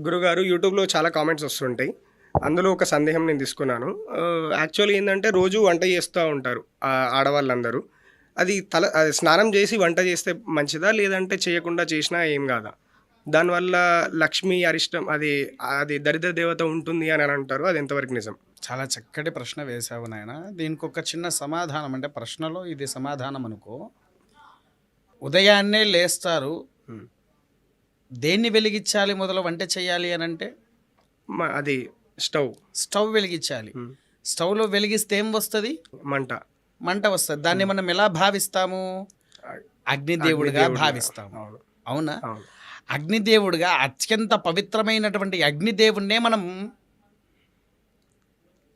గురుగారు యూట్యూబ్లో చాలా కామెంట్స్ వస్తుంటాయి. అందులో ఒక సందేహం నేను తీసుకున్నాను. యాక్చువల్లీ ఏంటంటే రోజు వంట చేస్తూ ఉంటారు ఆ, ఆడవాళ్ళందరూ. అది తల స్నానం చేసి వంట చేస్తే మంచిదా లేదంటే చేయకుండా చేసినా ఏం కాదా? దానివల్ల లక్ష్మి అరిష్టం అది అది దరిద్ర దేవత ఉంటుంది అని అని అంటారు. అది ఎంతవరకు నిజం? చాలా చక్కటి ప్రశ్న వేశావు నాయన. దీనికి ఒక చిన్న సమాధానం అంటే ప్రశ్నలో ఇది సమాధానం అనుకో. ఉదయాన్నే లేస్తారు. దేన్ని వెలిగించాలి మొదలు వంట చేయాలి అని అంటే? అది స్టవ్. స్టవ్ వెలిగించాలి. స్టవ్లో వెలిగిస్తే ఏం వస్తుంది? మంట. మంట వస్తుంది. దాన్ని మనం ఎలా భావిస్తాము? అగ్నిదేవుడిగా. భావిస్తాము. అవును. అగ్నిదేవుడిగా అత్యంత పవిత్రమైనటువంటి అగ్నిదేవుడినే మనం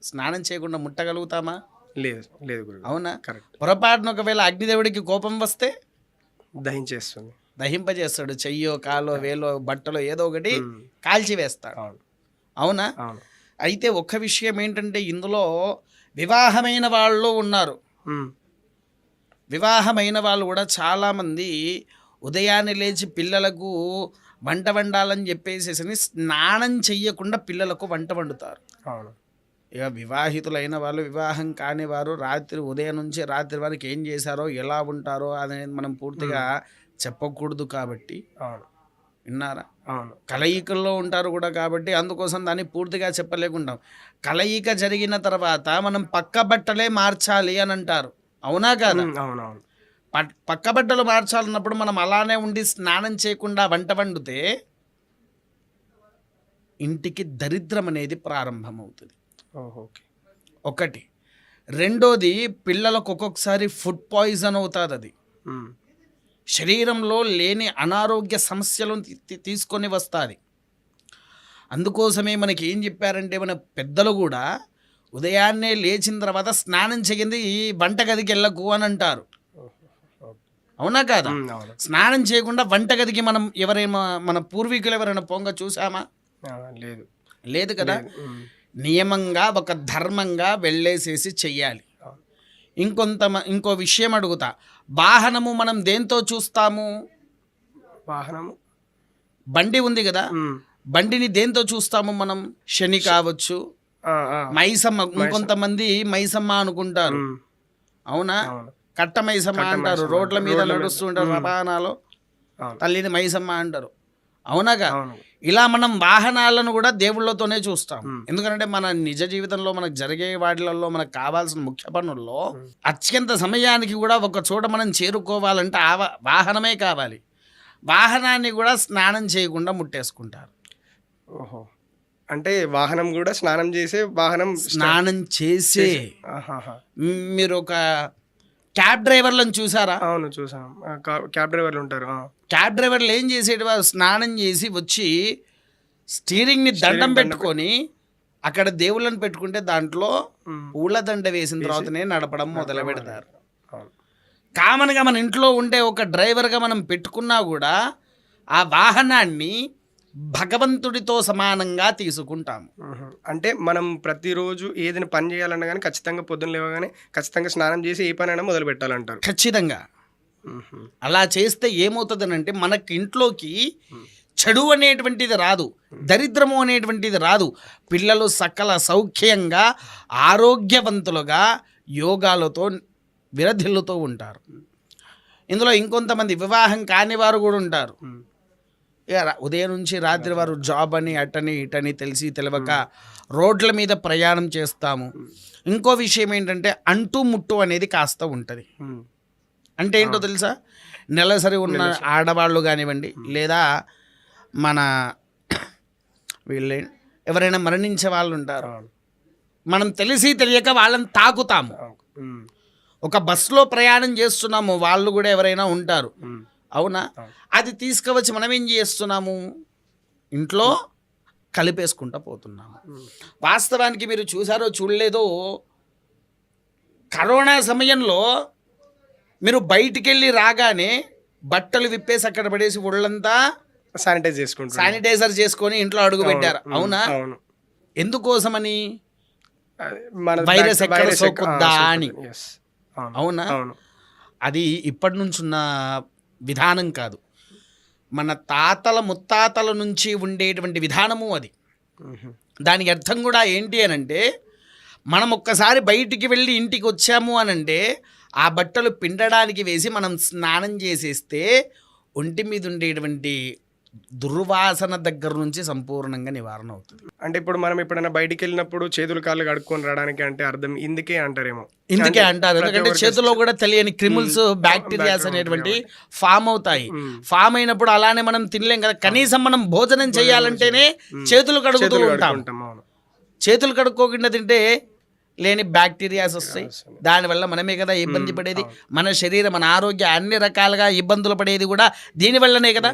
స్నానం చేయకుండా ముట్టగలుగుతామా? లేదు లేదు అవునా? పొరపాటున ఒకవేళ అగ్నిదేవుడికి కోపం వస్తే? దహించేస్తుంది. దహింపజేస్తాడు చెయ్యో కాలో వేలో బట్టలో ఏదో ఒకటి Hmm. కాల్చి వేస్తాడు. అవును. అయితే ఒక్క విషయం ఏంటంటే ఇందులో వివాహమైన వాళ్ళు ఉన్నారు. ఉమ్. వివాహమైన వాళ్ళు కూడా చాలామంది ఉదయాన్నే లేచి పిల్లలకు వంట వండాలని చెప్పేసి స్నానం చెయ్యకుండా పిల్లలకు వంట వండుతారు. అవును. ఇక వివాహితులైన వాళ్ళు వివాహం కాని వారు రాత్రి ఉదయం నుంచి రాత్రి వరకు ఏం చేశారో ఎలా ఉంటారో అనేది మనం పూర్తిగా చెప్పకూడదు కాబట్టి. అవును. విన్నారా? అవును. కలయికల్లో ఉంటారు కూడా కాబట్టి అందుకోసం దాన్ని పూర్తిగా చెప్పలేకుంటాం కలయిక జరిగిన తర్వాత మనం పక్క బట్టలే మార్చాలి అని అంటారు. అవునా కాదా? ఉమ్, అవును అవును పట్- పక్క బట్టలు మార్చాలన్నప్పుడు మనం అలానే ఉండి స్నానం చేయకుండా వంట వండితే ఇంటికి దరిద్రం అనేది ప్రారంభమవుతుంది. ఓకే. ఒకటి. రెండోది పిల్లలకు ఒక్కొక్కసారి ఫుడ్ పాయిజన్ అవుతుంది అది శరీరంలో లేని అనారోగ్య సమస్యలను తీసుకొని వస్తుంది. అందుకోసమే మనకి ఏం చెప్పారంటే మన పెద్దలు కూడా ఉదయాన్నే లేచిన తర్వాత స్నానం చేయింది ఈ వంటగదికి వెళ్ళకు అని అంటారు. అవునా కాదా? స్నానం చేయకుండా వంటగదికి మనం ఎవరైనా మన పూర్వీకులు ఎవరైనా పొంగ చూసామా లేదు. లేదు కదా? నియమంగా ఒక ధర్మంగా వెళ్ళేసేసి చెయ్యాలి. ఇంకొంత ఇంకో విషయం అడుగుతా. వాహనము మనం దేంతో చూస్తాము? వాహనము. బండి ఉంది కదా? బండిని దేంతో చూస్తాము మనం? శని కావచ్చు. మైసమ్మ ఇంకొంతమంది మైసమ్మ అనుకుంటారు. అవునా? కట్ట మైసమ్మ అంటారు. రోడ్ల మీద. నడుస్తుంటారు రవాణాలో. తల్లిని మైసమ్మ అంటారు. అవునాగా అవును. ఇలా మనం వాహనాలను కూడా దేవుళ్ళతోనే చూస్తాం. ఎందుకంటే మన నిజ జీవితంలో మనకు జరిగే వాటిలలో మనకు కావాల్సిన ముఖ్య పనుల్లో అత్యంత సమయానికి కూడా ఒక చోట మనం చేరుకోవాలంటే ఆ వాహనమే కావాలి. వాహనాన్ని కూడా స్నానం చేయకుండా ముట్టేసుకుంటారు. ఓహో. అంటే వాహనం కూడా స్నానం చేసే వాహనం స్నానం చేసే మీరు ఒక క్యాబ్ డ్రైవర్లను చూసారా? అవును చూసాం. ఆ, కా- క్యాబ్ డ్రైవర్లు ఉంటారు ఆ. క్యాబ్ డ్రైవర్లు ఏం చేసేటి వారు? స్నానం చేసి వచ్చి స్టీరింగ్ని దండం పెట్టుకొని అక్కడ దేవుళ్ళని పెట్టుకుంటే దాంట్లో ఉమ్, పూల దండ వేసిన తర్వాతనే నడపడం మొదలు పెడతారు. అవును. కామన్గా మన ఇంట్లో ఉండే ఒక డ్రైవర్గా మనం పెట్టుకున్నా కూడా ఆ వాహనాన్ని భగవంతుడితో సమానంగా తీసుకుంటాము. అంటే మనం ప్రతిరోజు ఏదైనా పని చేయాలన్నా కానీ ఖచ్చితంగా పొద్దున్న లేవగానే ఖచ్చితంగా స్నానం చేసి ఏ పనైనా మొదలు పెట్టాలంటారు. ఖచ్చితంగా. అలా చేస్తే ఏమవుతుందనంటే మనకి ఇంట్లోకి చెడు అనేటువంటిది రాదు దరిద్రము అనేటువంటిది రాదు. పిల్లలు సకల సౌఖ్యంగా ఆరోగ్యవంతులుగా యోగాలతో విరధిల్లుతూ ఉంటారు. ఇందులో ఇంకొంతమంది వివాహం కాని వారు కూడా ఉంటారు. ఉదయం నుంచి రాత్రి వారు జాబ్ అని అటని ఇటని తెలిసి తెలియక రోడ్ల మీద ప్రయాణం చేస్తాము. ఇంకో విషయం ఏంటంటే అంటు ముట్టు అనేది కాస్త ఉంటుంది. అంటే ఏంటో తెలుసా? నెలసరి ఉన్న ఆడవాళ్ళు కానివ్వండి లేదా మన వీళ్ళే ఎవరైనా మరణించే వాళ్ళు ఉంటారు. మనం తెలిసి తెలియక వాళ్ళని తాకుతాము. ఒక బస్సులో ప్రయాణం చేస్తున్నాము వాళ్ళు కూడా ఎవరైనా ఉంటారు. అవునా. అది తీసుకువచ్చి మనం ఏం చేస్తున్నాము? ఇంట్లో కలిపేసుకుంటా పోతున్నాము. వాస్తవానికి మీరు చూసారో చూడలేదో కరోనా సమయంలో మీరు బయటికి వెళ్ళి రాగానే బట్టలు విప్పేసి అక్కడ పడేసి ఒళ్ళంతా శానిటైజ్ చేసుకుంటారు శానిటైజర్ చేసుకొని ఇంట్లో అడుగు పెట్టారు. అవునా? ఎందుకోసమని? వైరస్ ఎక్కడ సోకుద్దా అని. అవును. అది ఇప్పటి నుంచి ఉన్న విధానం కాదు మన తాతల ముత్తాతల నుంచి ఉండేటువంటి విధానము అది. దానికి అర్థం కూడా ఏంటి అని అంటే మనం ఒక్కసారి బయటికి వెళ్ళి ఇంటికి వచ్చాము అని అంటే ఆ బట్టలు పిండడానికి వేసి మనం స్నానం చేసేస్తే ఒంటి మీద ఉండేటువంటి దుర్వాసన దగ్గర నుంచి సంపూర్ణంగా నివారణ అవుతుంది అంటే ఇప్పుడు మనం ఎప్పుడైనా బయటికి వెళ్ళినప్పుడు చేతులు కాళ్ళు కడుక్కొని రావడానికి అంటే అర్థం ఇందుకే అంటారేమో ఇందుకే అంటే అంటారు ఎందుకంటే ఒక్కరికి చేతిలో కూడా తెలియని క్రిమిల్స్. బ్యాక్టీరియాస్ అనేటువంటి ఫామ్ అవుతాయి. ఫామ్ అయినప్పుడు అలానే మనం తినలేం కదా కనీసం మనం భోజనం చేయాలంటేనే. చేతులు కడుగుతూ ఉంటాం చేతులు కడుక్కోకుండా తింటే లేని బ్యాక్టీరియాస్ వస్తాయి. దానివల్ల మనమే కదా ఇబ్బంది. పడేది. మన శరీరం మన ఆరోగ్య అన్ని రకాలుగా ఇబ్బందులు పడేది కూడా దీనివల్లనే కదా.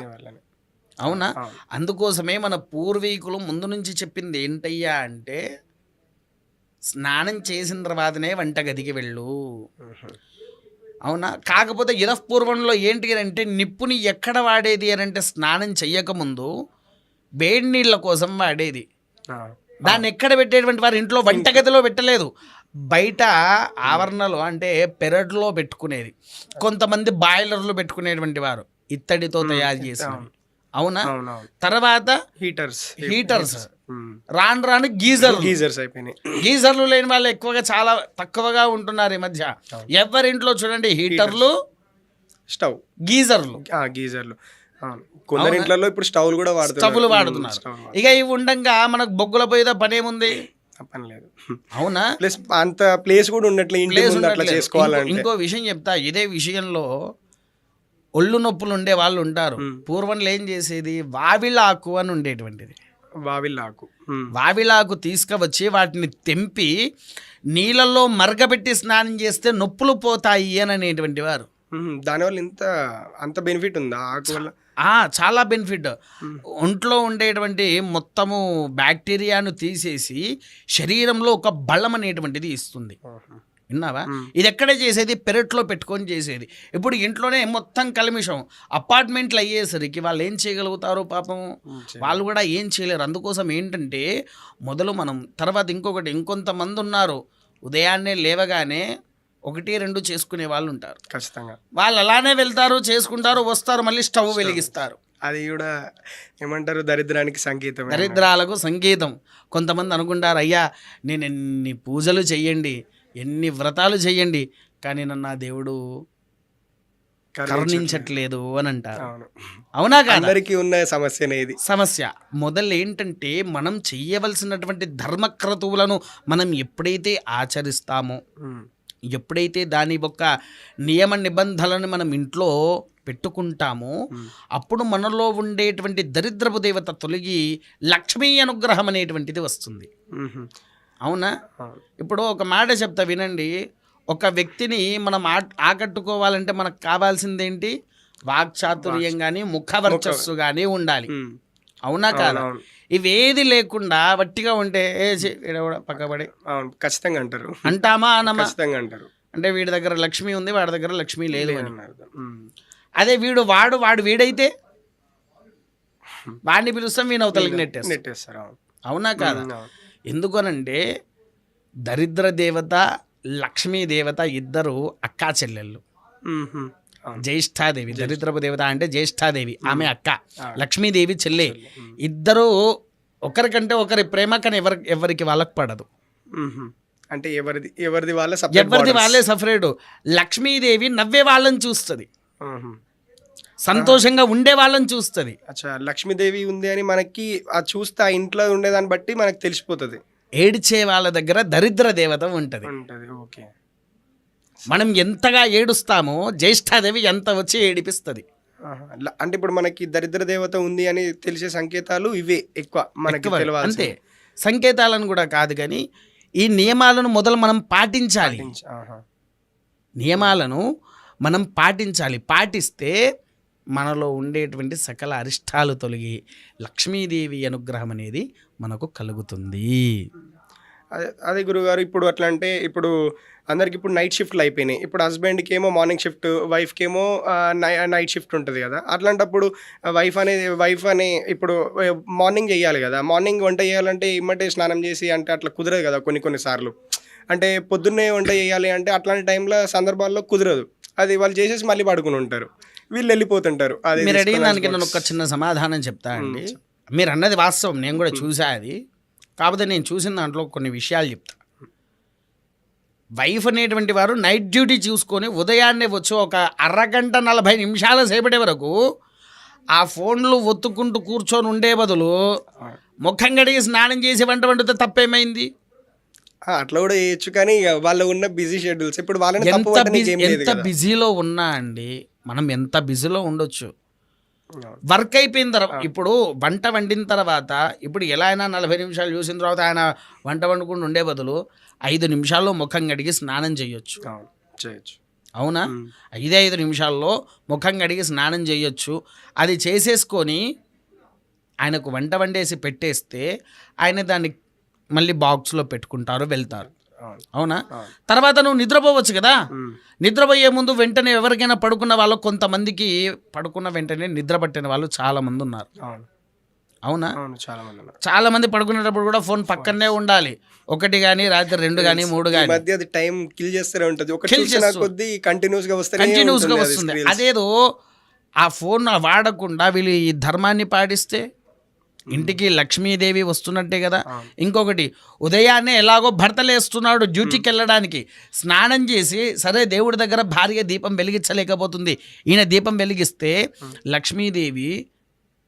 అవునా. అందుకోసమే మన పూర్వీకులు ముందు నుంచి చెప్పింది ఏంటయ్యా అంటే స్నానం చేసిన తర్వాతనే వంటగదికి వెళ్ళు. మ్మ్. అవునా? కాకపోతే ఇరపూర్వంలో ఏంటి అని అంటే నిప్పుని ఎక్కడ వాడేది అని అంటే స్నానం చెయ్యకముందు వేడి నీళ్ళ కోసం వాడేది. దాన్ని ఎక్కడ పెట్టేటువంటి వారు? ఇంట్లో వంటగదిలో పెట్టలేదు. బయట ఆవరణలో అంటే పెరట్లో పెట్టుకునేది. కొంతమంది బాయిలర్లు పెట్టుకునేటువంటి వారు. ఇత్తడితో తయారు చేసినవి. అవునా? తర్వాత హీటర్స్ హీటర్స్. రాను రాను గీజర్లు. గీజర్స్ అయిపోయినాయి. గీజర్లు లేని వాళ్ళు ఎక్కువగా చాలా తక్కువగా ఉంటున్నారు ఈ మధ్య. ఎవరింట్లో చూడండి హీటర్లు స్టవ్. గీజర్లు. గీజర్లు. అవును. కొందరి ఇంట్లో ఇప్పుడు స్టవ్లు కూడా వాడుతున్నారు. స్టవ్లు. వాడుతున్నారు. ఇక ఇవి ఉండంగా మనకు బొగ్గుల పోయేదా పనేముంది? ఆ పని లేదు. అవునా? ప్లస్ అంత ప్లేస్ కూడా అట్లా ఉండట్లేదు. చేసుకోవాలంటే. ఇంకో- ఇంకో విషయం చెప్తా ఇదే విషయంలో ఒళ్ళు నొప్పులు ఉండే వాళ్ళు ఉంటారు. పూర్వంలో ఏం చేసేది? వావిలాకు అని ఉండేటువంటిది. వావిల్లాకు మ్మ్. వావిలాకు తీసుకువచ్చి వాటిని తెంపి నీళ్ళల్లో మరగబెట్టి స్నానం చేస్తే నొప్పులు పోతాయి అని అనేటువంటి వారు. దానివల్ల ఇంత అంత బెనిఫిట్ ఉందా? ఆకు వల్ల? ఆ, చాలా బెనిఫిట్. ఒంట్లో ఉండేటువంటి మొత్తము బ్యాక్టీరియాను తీసేసి శరీరంలో ఒక బలం అనేటువంటిది ఇస్తుంది. విన్నావా. ఇది ఎక్కడే చేసేది? పెరట్లో పెట్టుకొని చేసేది. ఇప్పుడు ఇంట్లోనే మొత్తం కలిమిషం. అపార్ట్మెంట్లు అయ్యేసరికి వాళ్ళు ఏం చేయగలుగుతారు పాపం. వాళ్ళు కూడా ఏం చేయలేరు. అందుకోసం ఏంటంటే మొదలు మనం తర్వాత ఇంకొకటి ఇంకొంతమంది ఉన్నారు. ఉదయాన్నే లేవగానే ఒకటి రెండు చేసుకునే వాళ్ళు ఉంటారు. ఖచ్చితంగా. వాళ్ళు అలానే వెళ్తారు చేసుకుంటారు వస్తారు మళ్ళీ స్టవ్ వెలిగిస్తారు. అది కూడా ఏమంటారు? దరిద్రానికి సంకేతం దరిద్రాలకు సంగీతం కొంతమంది అనుకుంటారు అయ్యా నేను ఎన్ని పూజలు చెయ్యండి ఎన్ని వ్రతాలు చెయ్యండి కానీ నన్ను ఆ దేవుడు కరుణించట్లేదు. అని అంటారు. అవును. అందరికీ ఉన్న సమస్యనే ఇది. సమస్య. మొదలు ఏంటంటే మనం చెయ్యవలసినటువంటి ధర్మక్రతువులను మనం ఎప్పుడైతే ఆచరిస్తామో. ఎప్పుడైతే దాని యొక్క నియమ నిబంధనలను మనం ఇంట్లో పెట్టుకుంటామో. అప్పుడు మనలో ఉండేటువంటి దరిద్రపు దేవత తొలగి లక్ష్మీ అనుగ్రహం అనేటువంటిది వస్తుంది. అవునా. ఇప్పుడు ఒక మాట చెప్తా వినండి. ఒక వ్యక్తిని మనం ఆకట్టుకోవాలంటే మనకు కావాల్సిందేంటి? వాక్చాతుర్యం కానీ ముఖవర్చస్సు కానీ ఉండాలి. అవునా కాదా. ఇవేది లేకుండా వట్టిగా ఉంటే పక్కబడి ఖచ్చితంగా అంటారు. అంటామా అనమా ఖచ్చితంగా అంటారు. అంటే వీడి దగ్గర లక్ష్మి ఉంది వాడి దగ్గర లక్ష్మి లేదు. అదే వీడు వాడు వాడు వీడైతే వాడిని పిలుస్తాం వీని అవతలకి నెట్టేస్తాం. నెట్టేస్తారు అవును. కాదా. ఎందుకనంటే దరిద్ర దేవత లక్ష్మీ దేవత ఇద్దరు అక్కా చెల్లెళ్ళు. జ్యేష్ఠాదేవి దరిద్రపు దేవత అంటే జ్యేష్ఠాదేవి ఆమె అక్క. లక్ష్మీదేవి చెల్లె. ఇద్దరు ఒకరికంటే ఒకరి ప్రేమ కానీ ఎవరి ఎవరికి వాళ్ళకి పడదు. అంటే ఎవరిది ఎవరిది వాళ్ళ సపరేట్ ఎవరిది వాళ్ళే సఫరేడు లక్ష్మీదేవి నవ్వే వాళ్ళని చూస్తుంది. సంతోషంగా ఉండే వాళ్ళని చూస్తుంది. అచ్చా లక్ష్మీదేవి ఉంది అని మనకి ఆ చూస్తే ఆ ఇంట్లో ఉండేదాన్ని బట్టి మనకు తెలిసిపోతుంది. ఏడ్చే వాళ్ళ దగ్గర దరిద్ర దేవత ఉంటుంది. ఉంటది ఓకే. మనం ఎంతగా ఏడుస్తామో జ్యేష్ఠాదేవి ఎంత వచ్చి ఏడిపిస్తుంది. అంటే ఇప్పుడు మనకి దరిద్ర దేవత ఉంది అని తెలిసే సంకేతాలు ఇవే ఎక్కువ మనకి అంతే. సంకేతాలను కూడా కాదు కానీ ఈ నియమాలను మొదలు మనం పాటించాలి. నియమాలను మనం పాటించాలి. పాటిస్తే మనలో ఉండేటువంటి సకల అరిష్టాలు తొలగి లక్ష్మీదేవి అనుగ్రహం అనేది మనకు కలుగుతుంది. అదే అదే గురుగారు ఇప్పుడు అట్లా అంటే ఇప్పుడు అందరికి ఇప్పుడు నైట్ షిఫ్ట్లు అయిపోయినాయి. ఇప్పుడు హస్బెండ్కి ఏమో మార్నింగ్ షిఫ్ట్ వైఫ్కి ఏమో నైట్ షిఫ్ట్ ఉంటుంది కదా. అట్లాంటప్పుడు వైఫ్ అనేది వైఫ్ అని ఇప్పుడు మార్నింగ్ చేయాలి కదా. మార్నింగ్ వంట చేయాలంటే ఇమ్మటే స్నానం చేసి అంటే అట్లా కుదరదు కదా కొన్ని కొన్ని సార్లు. అంటే పొద్దున్నే వంట చేయాలి అంటే అట్లాంటి టైంలో సందర్భాల్లో కుదరదు. అది వాళ్ళు చేసేసి మళ్ళీ పడుకుని ఉంటారు. వీళ్ళు వెళ్ళిపోతుంటారు. అది మీరు అడిగిన దానికి నేను. ఒక చిన్న సమాధానం చెప్తా అండి. మీరు అన్నది వాస్తవం నేను కూడా చూసా అది. కాకపోతే నేను చూసిన దాంట్లో కొన్ని విషయాలు చెప్తా. వైఫ్ అనేటువంటి వారు నైట్ డ్యూటీ చూసుకొని ఉదయాన్నే వచ్చి ఒక అరగంట నలభై నిమిషాల సేపటి వరకు ఆ ఫోన్లు ఒత్తుకుంటూ కూర్చొని ఉండే బదులు ముఖం కడిగి స్నానం చేసి వంట వండితే తప్పేమైంది? అట్లా కూడా చేయొచ్చు కానీ వాళ్ళు ఉన్న బిజీ షెడ్యూల్స్. ఇప్పుడు వాళ్ళని ఎంత బిజీలో ఉన్నా అండి మనం ఎంత బిజీలో ఉండొచ్చు. వర్క్ అయిపోయిన తర్వాత ఇప్పుడు వంట వండిన తర్వాత ఇప్పుడు ఎలా అయినా నలభై నిమిషాలు చూసిన తర్వాత ఆయన వంట వండుకుంటూ ఉండే బదులు ఐదు నిమిషాల్లో ముఖం కడిగి స్నానం చేయొచ్చు. చేయొచ్చు. అవునా. ఐదే ఐదు నిమిషాల్లో ముఖం కడిగి స్నానం చేయొచ్చు. అది చేసేసుకొని ఆయనకు వంట వండేసి పెట్టేస్తే ఆయన దాన్ని మళ్ళీ బాక్స్లో పెట్టుకుంటారు వెళ్తారు. అవును. తర్వాత నువ్వు నిద్రపోవచ్చు కదా. నిద్రపోయే ముందు వెంటనే ఎవరికైనా పడుకున్న వాళ్ళు కొంతమందికి పడుకున్న వెంటనే నిద్ర పట్టిన వాళ్ళు చాలా మంది ఉన్నారు. అవును. చాలా మంది ఉన్నారు. చాలా మంది పడుకునేటప్పుడు కూడా ఫోన్ పక్కనే ఉండాలి. ఒకటి కానీ రాత్రి రెండు కానీ మూడు కానీ మధ్య అది టైం కిల్ చేస్తూనే ఉంటది. కొద్దీ కంటిన్యూస్గా కంటిన్యూస్గా వస్తుంది. అదేదో ఆ ఫోన్ వాడకుండా వీళ్ళు ఈ ధర్మాన్ని పాటిస్తే ఇంటికి లక్ష్మీదేవి వస్తున్నట్టే కదా. ఇంకొకటి ఉదయాన్నే ఎలాగో భర్త లేస్తున్నాడు డ్యూటీకి వెళ్ళడానికి. స్నానం చేసి సరే దేవుడి దగ్గర భార్య దీపం వెలిగించలేకపోతుంది. ఈయన దీపం వెలిగిస్తే లక్ష్మీదేవి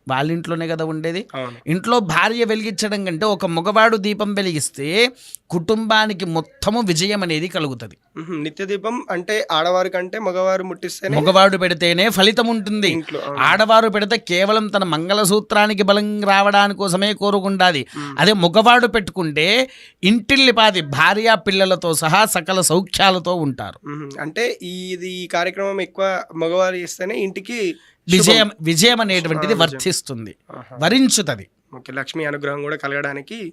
వాళ్ళ ఇంట్లోనే కదా ఉండేది ఇంట్లో భార్య వెలిగించడం కంటే ఒక మగవాడు దీపం వెలిగిస్తే కుటుంబానికి మొత్తము విజయం అనేది కలుగుతుంది. నిత్య దీపం అంటే ఆడవారి కంటే మగవారు ముట్టిస్తేనే మగవాడు పెడితేనే ఫలితం ఉంటుంది. ఆడవారు పెడితే కేవలం తన మంగళసూత్రానికి బలం రావడానికి కోసమే కోరుకుంటాది అదే మగవాడు పెట్టుకుంటే ఇంటిల్లిపాది భార్య పిల్లలతో సహా సకల సౌఖ్యాలతో ఉంటారు. అంటే ఇది ఈ కార్యక్రమం ఎక్కువ మగవారు చేస్తేనే ఇంటికి విజయం విజయం అనేటువంటిది వర్తిస్తుంది. వరించుతుంది. ఓకే లక్ష్మీ అనుగ్రహం కూడా కలగడానికి